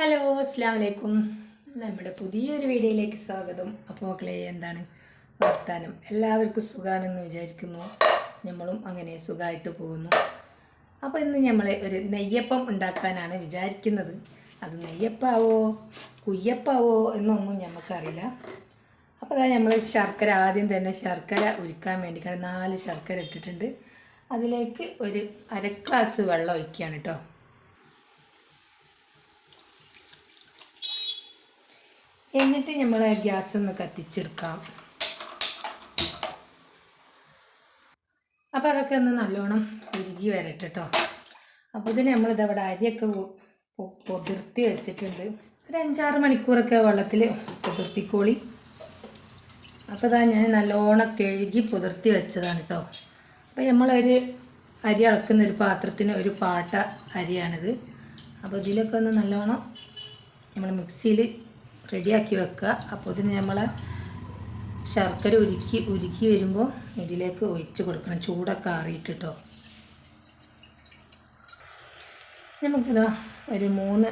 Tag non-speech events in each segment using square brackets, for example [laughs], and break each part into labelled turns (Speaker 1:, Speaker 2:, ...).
Speaker 1: Hello അസ്സാം വലൈക്കും നമ്മുടെ പുതിയൊരു വീഡിയോയിലേക്ക് സ്വാഗതം. അപ്പോൾ മക്കളെ എന്താണ് വർത്താനം? എല്ലാവർക്കും സുഖമാണെന്ന് വിചാരിക്കുന്നു. നമ്മളും അങ്ങനെ സുഖമായിട്ട് പോകുന്നു. അപ്പോൾ ഇന്ന് നമ്മൾ ഒരു നെയ്യപ്പം ഉണ്ടാക്കാനാണ് വിചാരിക്കുന്നത്. അത് നെയ്യപ്പാവോ കുയ്യപ്പാവോ എന്നൊന്നും നമുക്കറിയില്ല അപ്പോൾ അതാ നമ്മൾ ശർക്കര ആദ്യം തന്നെ ശർക്കര ഉരുക്കാൻ കാരണം നാല് ശർക്കര ഇട്ടിട്ടുണ്ട്. അതിലേക്ക് ഒരു അര ഗ്ലാസ് വെള്ളം ഒഴിക്കുകയാണ് കേട്ടോ. എന്നിട്ട് നമ്മൾ ഗ്യാസ് ഒന്ന് കത്തിച്ചെടുക്കാം. അപ്പോൾ അതൊക്കെ ഒന്ന് നല്ലോണം ഉരുകി വരട്ടെ കേട്ടോ അപ്പോൾ ഇതിന് നമ്മളിത് അവിടെ അരിയൊക്കെ പൊതിർത്തി വെച്ചിട്ടുണ്ട്. ഒരു അഞ്ചാറ് മണിക്കൂറൊക്കെ വെള്ളത്തിൽ പൊതിർത്തിക്കോളി. അപ്പോൾ ഇതാ ഞാൻ നല്ലോണം കഴുകി പുതിർത്തി വെച്ചതാണ് കേട്ടോ അപ്പോൾ നമ്മളൊരു അരി അളക്കുന്ന ഒരു പാത്രത്തിന് ഒരു പാട്ട അരിയാണിത്. അപ്പോൾ ഇതിലൊക്കെ ഒന്ന് നല്ലോണം നമ്മൾ മിക്സിയിൽ റെഡിയാക്കി വെക്കുക. അപ്പോൾ ഇതിന് നമ്മൾ ശർക്കര ഉരുക്കി ഉരുക്കി വരുമ്പോൾ ഇതിലേക്ക് ഒഴിച്ച് കൊടുക്കണം. ചൂടൊക്കെ ആറിയിട്ടിട്ടോ നമുക്കിതാ ഒരു മൂന്ന്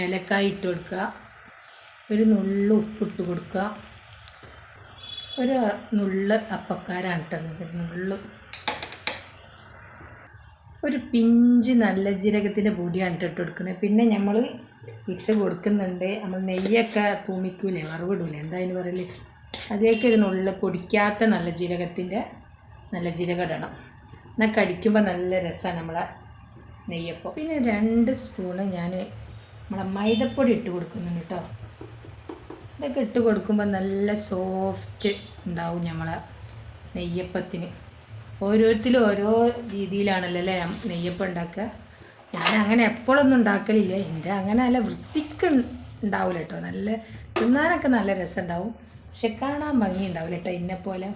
Speaker 1: ഏലക്കായ ഇട്ട് കൊടുക്കുക. ഒരു നുള്ളു ഉപ്പിട്ട് കൊടുക്കുക. ഒരു നുള്ള് അപ്പക്കാരാണ് കേട്ടോ നുള്ള് ഒരു പിഞ്ച് നല്ല ജീരകത്തിന്റെ പൊടിയാണ് ഇട്ടിട്ട് കൊടുക്കുന്നത് പിന്നെ നമ്മൾ ഇട്ട് കൊടുക്കുന്നുണ്ട്. നമ്മൾ നെയ്യൊക്കെ തൂമിക്കൂലേ വറവിടൂലേ? എന്തായാലും പറയല്ലേ അതിലേക്ക് ഒരു നുള്ള പൊടിക്കാത്ത നല്ല ജീരകത്തിന്റെ നല്ല ജീരകം ഇടണം. എന്നാൽ കടിക്കുമ്പോൾ നല്ല രസമാണ് നമ്മളെ നെയ്യപ്പം. പിന്നെ രണ്ട് സ്പൂണ് ഞാൻ നമ്മളെ മൈദപ്പൊടി ഇട്ട് കൊടുക്കുന്നുണ്ട് കേട്ടോ ഇതൊക്കെ ഇട്ട് കൊടുക്കുമ്പോൾ നല്ല സോഫ്റ്റ് ഉണ്ടാവും നമ്മളെ നെയ്യപ്പത്തിന്. ഓരോരുത്തരും ഓരോ രീതിയിലാണല്ലോ അല്ലേ നെയ്യപ്പം ഉണ്ടാക്കുക. ഞാൻ അങ്ങനെ എപ്പോഴൊന്നും ഉണ്ടാക്കലില്ല. എന്റെ അങ്ങനെ നല്ല വൃത്തിക്ക് ഉണ്ടാവില്ല കേട്ടോ. നല്ല തിന്നാനൊക്കെ നല്ല രസം ഉണ്ടാവും പക്ഷെ കാണാൻ ഭംഗി ഉണ്ടാവില്ല കേട്ടോ ഇന്നെ പോലെ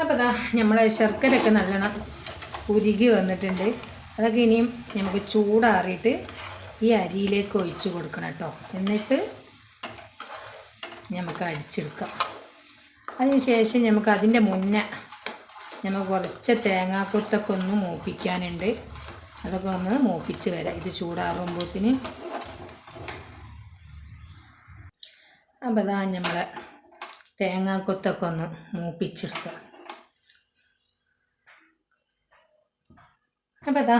Speaker 1: അപ്പോൾ അതാ നമ്മളെ ശർക്കരയൊക്കെ നല്ലോണം ഉരുകി വന്നിട്ടുണ്ട്. അതൊക്കെ ഇനിയും നമുക്ക് ചൂടാറിയിട്ട് ഈ അരിയിലേക്ക് ഒഴിച്ച് കൊടുക്കണം കേട്ടോ. എന്നിട്ട് നമുക്ക് അടിച്ചെടുക്കാം. അതിന് ശേഷം നമുക്ക് അതിന്റെ മുന്നേ നമുക്ക് കുറച്ച് തേങ്ങാക്കൊത്തൊക്കെ ഒന്ന് മൂപ്പിക്കാനുണ്ട്. അതൊക്കെ ഒന്ന് മൂപ്പിച്ച് വരാം. ഇത് ചൂടാറുമ്പോഴത്തിന് അപ്പോൾ അതാ നമ്മളെ തേങ്ങാക്കൊത്തൊക്കെ ഒന്ന് മൂപ്പിച്ചെടുക്കുക. അപ്പോൾ അതാ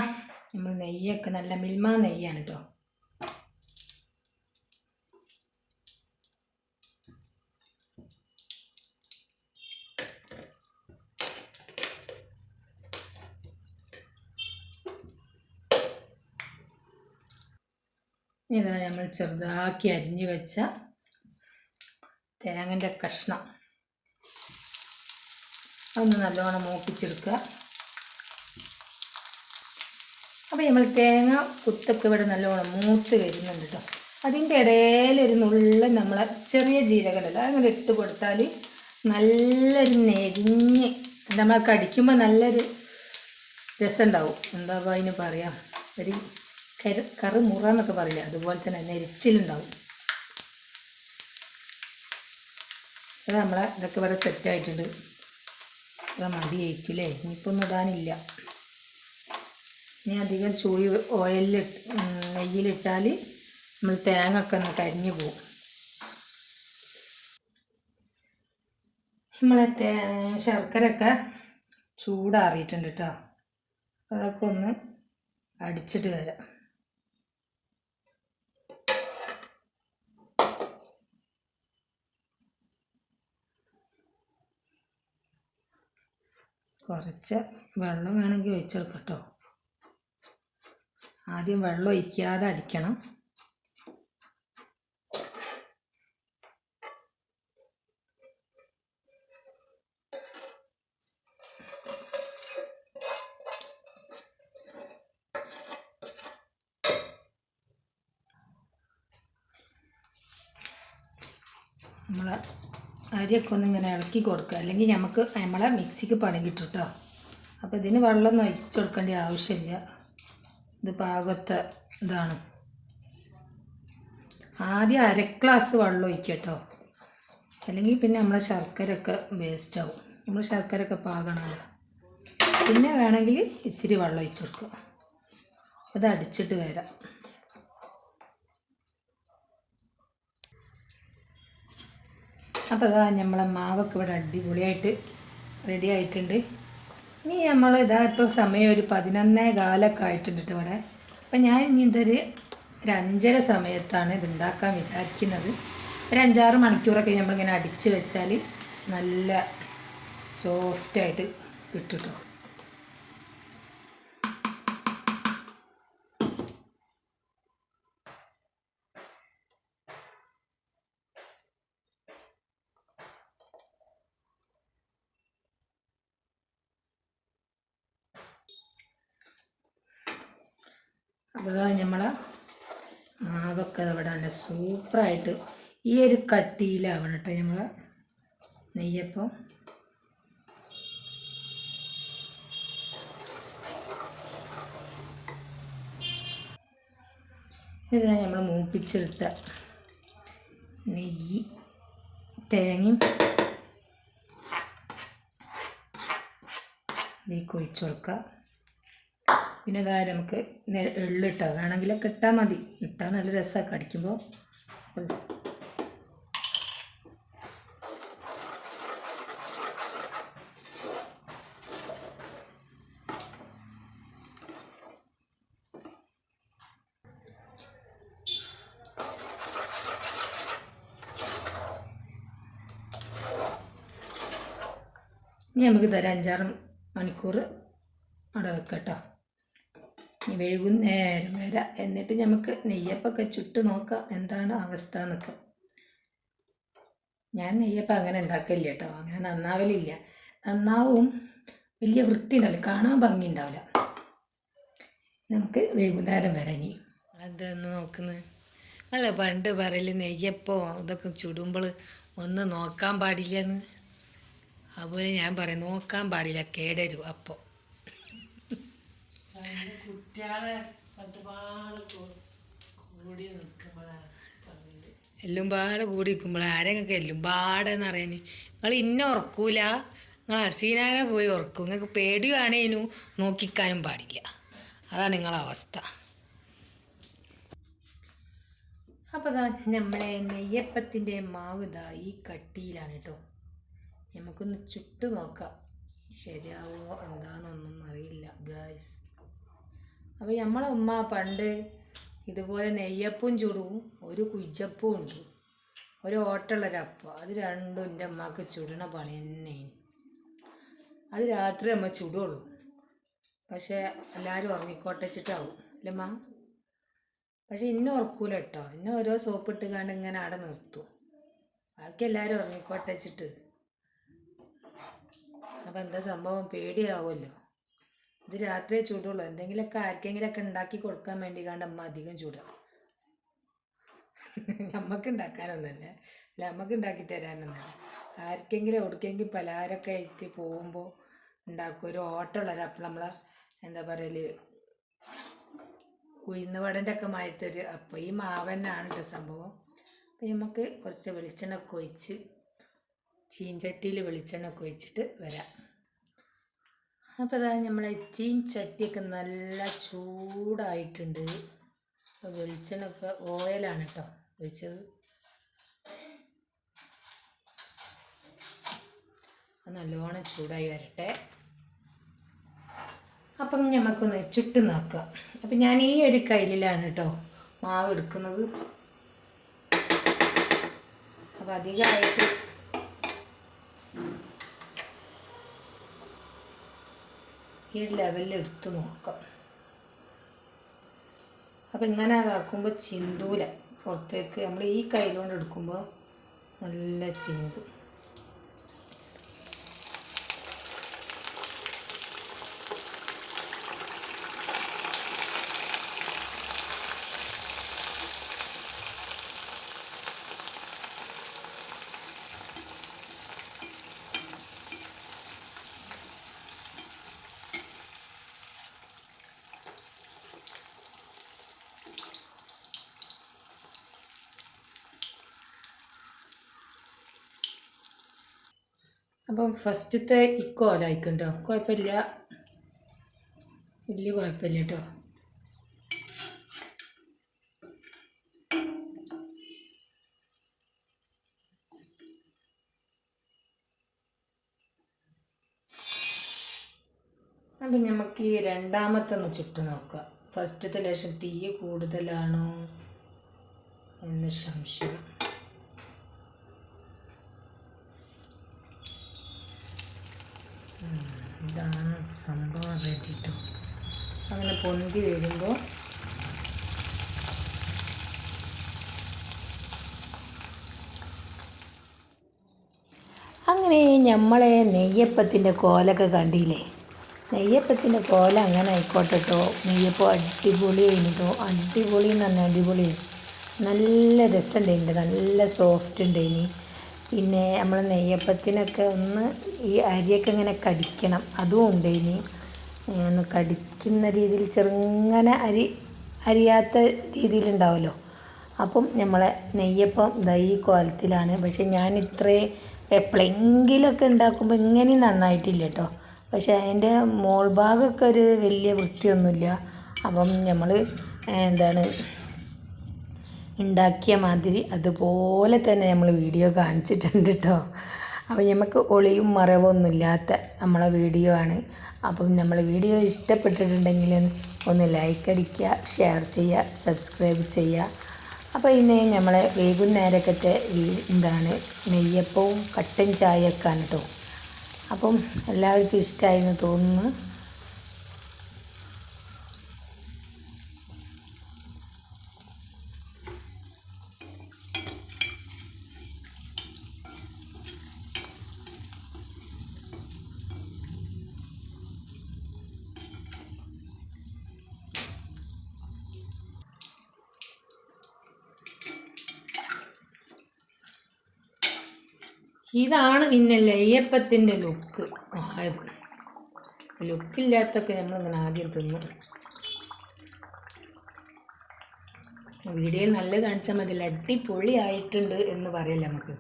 Speaker 1: നമ്മൾ നെയ്യൊക്കെ നല്ല മിൽമ നെയ്യാണ് കേട്ടോ ഇതാ നമ്മൾ ചെറുതാക്കി അരിഞ്ഞ് വെച്ച തേങ്ങന്റെ കഷ്ണം. അതൊന്ന് നല്ലോണം മൂപ്പിച്ചെടുക്കുക. അപ്പോൾ നമ്മൾ തേങ്ങ കുത്തൊക്കെ ഇവിടെ നല്ലോണം മൂത്ത് വരുന്നുണ്ട് കേട്ടോ. അതിന്റെ ഇടയിൽ നമ്മൾ ചെറിയ ജീരകമുണ്ടല്ലോ അങ്ങനെ ഇട്ട് കൊടുത്താൽ നല്ലൊരു നെരിഞ്ഞ് നമ്മൾ കടിക്കുമ്പോൾ നല്ലൊരു രസമുണ്ടാവും. എന്താ അതിന് പറയാം? ഒരു കരു കറ് മുറ എന്നൊക്കെ പറയില്ല? അതുപോലെ തന്നെ നെരിച്ചിലുണ്ടാവും. അത് നമ്മളെ ഇതൊക്കെ ഇവിടെ സെറ്റായിട്ടുണ്ട് ഇത് മതിയായിരിക്കില്ലേ ഇനിയിപ്പോൾ ഒന്നും ഇടാനില്ല. ഇനി അധികം ചൂയി ഓയിലിൽ നെയ്യിലിട്ടാൽ നമ്മൾ തേങ്ങ ഒക്കെ ഒന്ന് കരിഞ്ഞു പോകും നമ്മളെ തേ ശർക്കരയൊക്കെ ചൂടാറിയിട്ടുണ്ട് കേട്ടോ. അതൊക്കെ ഒന്ന് അടിച്ചിട്ട് വരാം. കുറച്ച് വെള്ളം വേണമെങ്കിൽ ഒഴിച്ചെടുക്കാം കേട്ടോ ആദ്യം വെള്ളം ഒഴിക്കാതെ അടിക്കണം. നമ്മൾ അരിയൊക്കെ ഒന്ന് ഇങ്ങനെ ഇളക്കി കൊടുക്കുക. അല്ലെങ്കിൽ നമുക്ക് നമ്മളെ മിക്സിക്ക് പണി കിട്ടും കേട്ടോ അപ്പോൾ ഇതിന് വെള്ളമൊന്നും ഒഴിച്ചു കൊടുക്കേണ്ട ആവശ്യമില്ല. ഇത് പാകത്തെ ഇതാണ്. ആദ്യം അര ഗ്ലാസ് വെള്ളം ഒഴിക്കുക കേട്ടോ അല്ലെങ്കിൽ പിന്നെ നമ്മളെ ശർക്കരയൊക്കെ വേസ്റ്റ് ആവും. നമ്മൾ ശർക്കരയൊക്കെ പാകണമല്ലോ പിന്നെ വേണമെങ്കിൽ ഇത്തിരി വെള്ളം ഒഴിച്ച് കൊടുക്കുക. അത് അടിച്ചിട്ട് വരാം. അപ്പോൾ ഇതാ നമ്മളെ മാവൊക്കെ ഇവിടെ അടിപൊളിയായിട്ട് റെഡി ആയിട്ടുണ്ട്. ഇനി നമ്മൾ ഇതാ ഇപ്പോൾ സമയം ഒരു പതിനൊന്നേ കാലൊക്കെ ആയിട്ടുണ്ട് ട്ടോ ഇവിടെ. അപ്പം ഞാൻ ഇനി ഇതൊരു ഒരു അഞ്ചര സമയത്താണ് ഇത് ഉണ്ടാക്കാൻ വിചാരിക്കുന്നത്. ഒരു അഞ്ചാറ് മണിക്കൂറൊക്കെ നമ്മളിങ്ങനെ അടിച്ച് വെച്ചാൽ നല്ല സോഫ്റ്റായിട്ട് കിട്ടും കേട്ടോ അപ്പോൾ നമ്മൾ മാവൊക്കെ ഇവിടെ നല്ല സൂപ്പറായിട്ട് ഈ ഒരു കട്ടിയിലാവണം കേട്ടോ നമ്മളെ നെയ്യപ്പം. ഇത് നമ്മൾ മൂപ്പിച്ചെടുത്ത നെയ്യ് തേങ്ങയും ഇതിലേക്ക് ഒഴിച്ചു കൊടുക്കുക പിന്നെ ഇതാ നമുക്ക് എള്ളിട്ടോ വേണമെങ്കിലൊക്കെ ഇട്ടാൽ മതി. ഇട്ടാൽ നല്ല രസമൊക്കെ അടിക്കുമ്പോൾ ഇനി നമുക്ക് തരാം അഞ്ചാറ് മണിക്കൂർ അവിടെ വെക്കട്ടോ ഇനി വൈകുന്നേരം വരാം. എന്നിട്ട് നമുക്ക് നെയ്യപ്പൊക്കെ ചുട്ട് നോക്കാം എന്താണ് അവസ്ഥ എന്നൊക്കെ ഞാൻ നെയ്യപ്പം അങ്ങനെ ഉണ്ടാക്കില്ല കേട്ടോ. അങ്ങനെ നന്നാവലില്ല. നന്നാവും. വലിയ വൃത്തി ഉണ്ടാവില്ല കാണാൻ ഭംഗി ഉണ്ടാവില്ല നമുക്ക് വൈകുന്നേരം വരാം ഇനി. അതെന്ന് നോക്കുന്നത് അല്ല പണ്ട് പറയൽ നെയ്യപ്പോ ഇതൊക്കെ ചുടുമ്പോൾ ഒന്ന് നോക്കാൻ പാടില്ലെന്ന്. അതുപോലെ ഞാൻ പറയും നോക്കാൻ പാടില്ല കേടരും അപ്പോൾ
Speaker 2: കൂടി നിൽക്കുമ്പോഴാണ് പറഞ്ഞത്.
Speaker 1: എല്ലും കൂടി നിൽക്കുമ്പോൾ ആരെങ്ങൾക്ക് എല്ലുംപാട് എന്ന് പറയാൻ നിങ്ങൾ ഇന്ന ഉറക്കൂല. നിങ്ങൾ അസീനാനെ പോയി ഉറക്കും. നിങ്ങൾക്ക് പേടിയാണേനു നോക്കിക്കാനും പാടില്ല. അതാണ് നിങ്ങളെ അവസ്ഥ. അപ്പോൾ നമ്മളെ നെയ്യപ്പത്തിന്റെ മാവ് ഇതാ ഈ കട്ടിയിലാണ് കേട്ടോ നമുക്കൊന്ന് ചുട്ട് നോക്കാം. ശരിയാവോ? എന്താണെന്നൊന്നും അറിയില്ല ഗായ്സ്. അപ്പോൾ നമ്മളെ ഉമ്മ പണ്ട് ഇതുപോലെ നെയ്യപ്പും ചുടും ഒരു കുജപ്പും ഉണ്ട്. ഒരു ഓട്ടുള്ളൊരപ്പ അത് രണ്ടും എന്റെ അമ്മയ്ക്ക് ചുടണ പണി തന്നെ അത് രാത്രി അമ്മ ചുടുള്ളൂ. പക്ഷേ എല്ലാവരും ഉറങ്ങിക്കോട്ടച്ചിട്ടാവും. അല്ലേ മാ പക്ഷെ ഇന്നെ ഉറക്കൂല കേട്ടോ. ഇന്നെ ഓരോ സോപ്പ് ഇട്ട് കണ്ട് ഇങ്ങനെ അവിടെ നിർത്തും. ബാക്കി എല്ലാവരും ഉറങ്ങിക്കോട്ടച്ചിട്ട്. അപ്പം എന്താ സംഭവം? പേടിയാവുമല്ലോ ഇത് രാത്രിയേ ചൂടുള്ളൂ. എന്തെങ്കിലുമൊക്കെ ആർക്കെങ്കിലുമൊക്കെ ഉണ്ടാക്കി കൊടുക്കാൻ വേണ്ടി കണ്ട് അമ്മ അധികം ചൂടാണ് [laughs] നമുക്ക് ഉണ്ടാക്കാനൊന്നല്ല. അല്ല നമുക്ക് ഉണ്ടാക്കി തരാനൊന്നല്ല. ആർക്കെങ്കിലും എവിടേക്കെങ്കിലും പലഹാരമൊക്കെ ആയിട്ട് പോകുമ്പോൾ ഉണ്ടാക്കും. ഒരു ഓട്ടമുള്ളൊരു അപ്പം നമ്മളെ എന്താ പറയൽ ഉഴുന്ന് വടന്റെ ഒക്കെ മായത്തൊരു അപ്പം. ഈ മാവനാണ് കേട്ടോ സംഭവം. അപ്പം നമുക്ക് കുറച്ച് വെളിച്ചെണ്ണ ഒക്കെ ഒഴിച്ച് ചീഞ്ചട്ടിയിൽ വെളിച്ചെണ്ണ ഒക്കെ ഒഴിച്ചിട്ട് വരാം. അപ്പോൾ അതാ നമ്മളെ ചട്ടിയൊക്കെ നല്ല ചൂടായിട്ടുണ്ട്. അപ്പോൾ വെളിച്ചെണ്ണൊക്കെ ഓയിലാണ് കേട്ടോ ഒഴിച്ചത്. നല്ലോണം ചൂടായി വരട്ടെ. അപ്പം നമുക്കൊന്ന് ചുട്ട് നോക്കാം. അപ്പം ഞാൻ ഈ ഒരു കയ്യിലാണ് കേട്ടോ മാവ് എടുക്കുന്നത്. അപ്പം അധികമായിട്ട് ഈ ലെവലിൽ എടുത്ത് നോക്കാം. അപ്പം ഇങ്ങനെ അതാക്കുമ്പോൾ ചിന്തൂല. പുറത്തേക്ക് നമ്മൾ ഈ കയ്യിലുകൊണ്ട് എടുക്കുമ്പോൾ നല്ല ചിന്തും. അപ്പം ഫസ്റ്റത്തെ ഇക്കോ ലായിക്കുണ്ടോ കുഴപ്പമില്ല വലിയ കുഴപ്പമില്ല കേട്ടോ. അപ്പം നമുക്ക് ഈ രണ്ടാമത്തെ ഒന്ന് ചുട്ടു നോക്കാം. ഫസ്റ്റത്തെ ലക്ഷം തീ കൂടുതലാണോ? എന്ന് സംശയം. ഇതാണ് സംഭവം റെഡിട്ടോ അങ്ങനെ പൊന്തി വരുമ്പോൾ അങ്ങനെ നമ്മളെ നെയ്യപ്പത്തിന്റെ കോലൊക്കെ കണ്ടില്ലേ? നെയ്യപ്പത്തിന്റെ കോല അങ്ങനെ ആയിക്കോട്ടെ കേട്ടോ നെയ്യപ്പം അടിപൊളി കഴിഞ്ഞിട്ടോ അടിപൊളി എന്ന് പറഞ്ഞാൽ അടിപൊളി നല്ല രസമുണ്ടായിട്ടുണ്ട് നല്ല സോഫ്റ്റ് ഉണ്ടായിനി. പിന്നെ നമ്മൾ നെയ്യപ്പത്തിനൊക്കെ ഒന്ന് ഈ അരിയൊക്കെ ഇങ്ങനെ കടിക്കണം. അതും ഇനി. ഒന്ന് കടിക്കുന്ന രീതിയിൽ ചെറുങ്ങനെ അരി അരിയാത്ത രീതിയിലുണ്ടാവുമല്ലോ അപ്പം നമ്മളെ നെയ്യപ്പം ദൈ കോലത്തിലാണ്. പക്ഷെ ഞാൻ ഇത്രേ എപ്പോഴെങ്കിലൊക്കെ ഉണ്ടാക്കുമ്പോൾ ഇങ്ങനെ നന്നായിട്ടില്ല കേട്ടോ പക്ഷെ അതിന്റെ മോൾ ഭാഗമൊക്കെ ഒരു വലിയ വൃത്തിയൊന്നുമില്ല. അപ്പം നമ്മൾ എന്താണ് ഉണ്ടാക്കിയ മാതിരി അതുപോലെ തന്നെ നമ്മൾ വീഡിയോ കാണിച്ചിട്ടുണ്ട് കേട്ടോ അപ്പോൾ നമുക്ക് ഒളിയും മറവൊന്നും ഇല്ലാത്ത നമ്മളെ വീഡിയോ ആണ്. അപ്പം നമ്മൾ വീഡിയോ ഇഷ്ടപ്പെട്ടിട്ടുണ്ടെങ്കിൽ ഒന്ന് ലൈക്ക് അടിക്കുക ഷെയർ ചെയ്യുക സബ്സ്ക്രൈബ് ചെയ്യുക. അപ്പോൾ ഇന്ന് നമ്മളെ വൈകുന്നേരക്കത്തെ എന്താണ് നെയ്യപ്പവും കട്ടൻ ചായയൊക്കെയാണ് കേട്ടോ അപ്പം എല്ലാവർക്കും ഇഷ്ടമായി എന്ന് തോന്നുന്നു. ഇതാണ് പിന്നെ ലയ്യപ്പത്തിന്റെ ലുക്ക്. ആയത് ലുക്കില്ലാത്തൊക്കെ നമ്മളിങ്ങനെ ആദ്യം തിന്നു. വീഡിയോ നല്ല കാണിച്ചാൽ മതി. അടിപൊളി ആയിട്ടുണ്ട് എന്ന് പറയല്ലേ നമുക്ക്.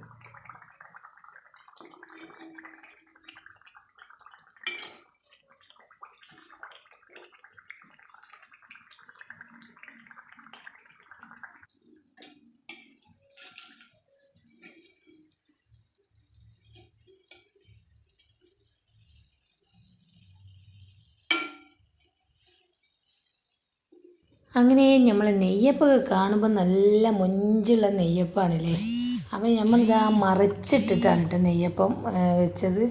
Speaker 1: അങ്ങനെ നമ്മൾ നെയ്യപ്പൊക്കെ കാണുമ്പോൾ നല്ല മൊഞ്ചുള്ള നെയ്യപ്പാണല്ലേ? അപ്പം നമ്മളിതാ മറിച്ചിട്ടിട്ടാണ് കേട്ടോ നെയ്യപ്പം വെച്ചത്.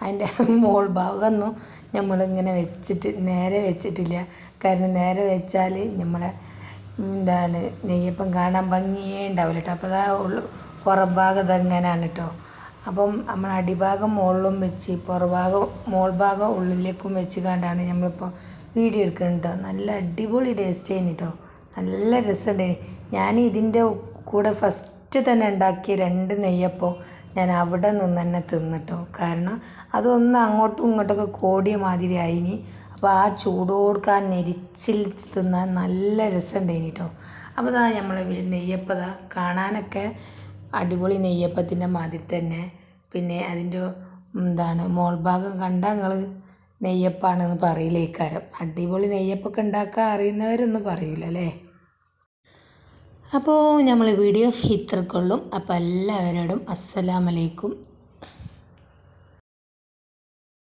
Speaker 1: അതിന്റെ മോൾ ഭാഗമൊന്നും നമ്മളിങ്ങനെ വെച്ചിട്ട് നേരെ വെച്ചിട്ടില്ല. കാരണം നേരെ വെച്ചാൽ നമ്മളെ എന്താണ് നെയ്യപ്പം കാണാൻ ഭംഗിയേ ഉണ്ടാവില്ല കേട്ടോ അപ്പോൾ അതാ ഉള്ളു പുറം ഭാഗം ഇതങ്ങനെയാണ് കേട്ടോ അപ്പം നമ്മൾ അടിഭാഗം മുകളിലും വെച്ച് പുറഭാഗം മോൾ ഭാഗം ഉള്ളിലേക്കും വെച്ച് കണ്ടാണ് നമ്മളിപ്പോൾ വീഡിയോ എടുക്കുന്നുണ്ട് നല്ല അടിപൊളി ടേസ്റ്റ് ആയിരുന്നു കേട്ടോ നല്ല രസമുണ്ടായിന്. ഞാൻ ഇതിന്റെ കൂടെ ഫസ്റ്റ് തന്നെ ഉണ്ടാക്കിയ രണ്ട് നെയ്യപ്പം ഞാൻ അവിടെ നിന്ന് തന്നെ തിന്നിട്ടോ കാരണം അതൊന്ന് അങ്ങോട്ടും ഇങ്ങോട്ടൊക്കെ കോടിയ മാതിരി ആയിനി. അപ്പോൾ ആ ചൂടോടുക്ക് ആ നെരിച്ചിൽ തിന്നാൻ നല്ല രസമുണ്ടായിന് കേട്ടോ അപ്പോൾ ഇതാ നമ്മളെ നെയ്യപ്പതാ കാണാനൊക്കെ അടിപൊളി നെയ്യപ്പത്തിന്റെ മാതിരി തന്നെ. പിന്നെ അതിന്റെ എന്താണ് മോൾഭാഗം കണ്ടാൽ നിങ്ങൾ നെയ്യപ്പാണെന്ന് പറയില്ല ഇക്കാരം? അടിപൊളി നെയ്യപ്പൊക്കെ ഉണ്ടാക്കാൻ അറിയുന്നവരൊന്നും പറയൂല അല്ലേ? അപ്പോൾ നമ്മൾ വീഡിയോ ഇത്രക്കുള്ളും. അപ്പോൾ എല്ലാവരോടും അസ്സലാമലൈക്കും.